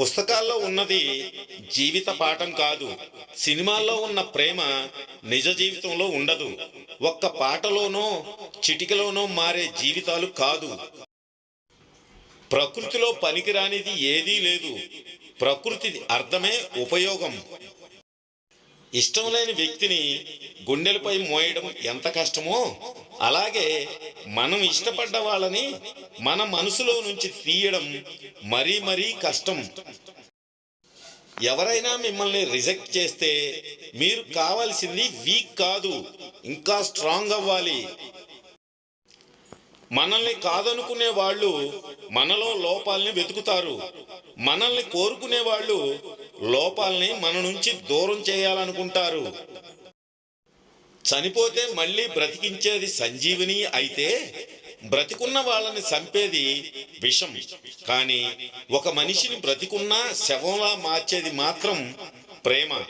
పుస్తకాల్లో ఉన్నది జీవిత పాఠం కాదు. సినిమాల్లో ఉన్న ప్రేమ నిజ జీవితంలో ఉండదు. ఒక్క పాటలోనో చిటికలోనో మారే జీవితాలు కాదు. ప్రకృతిలో పనికిరానిది ఏదీ లేదు. ప్రకృతి అర్థమే ఉపయోగం. ఇష్టం లేని వ్యక్తిని గుండెలపై మోయడం ఎంత కష్టమో అలాగే మనం ఇష్టపడ్డ వాళ్ళని మన మనసులో నుంచి తీయడం మరీ మరీ కష్టం. ఎవరైనా మిమ్మల్ని రిజెక్ట్ చేస్తే మీరు కావాల్సింది వీక్ కాదు ఇంకా స్ట్రాంగ్ అవ్వాలి. మనల్ని కాదనుకునే వాళ్ళు మనలో లోపాలని వెతుకుతారు. మనల్ని కోరుకునే వాళ్ళు లోపాలని మన నుంచి దూరం చేయాలనుకుంటారు. చనిపోతే మళ్ళీ బ్రతికించేది సంజీవిని అయితే బ్రతికున్న వాళ్ళని చంపేది విషం. కానీ ఒక మనిషిని బ్రతికున్నా శవంలా మార్చేది మాత్రం ప్రేమ.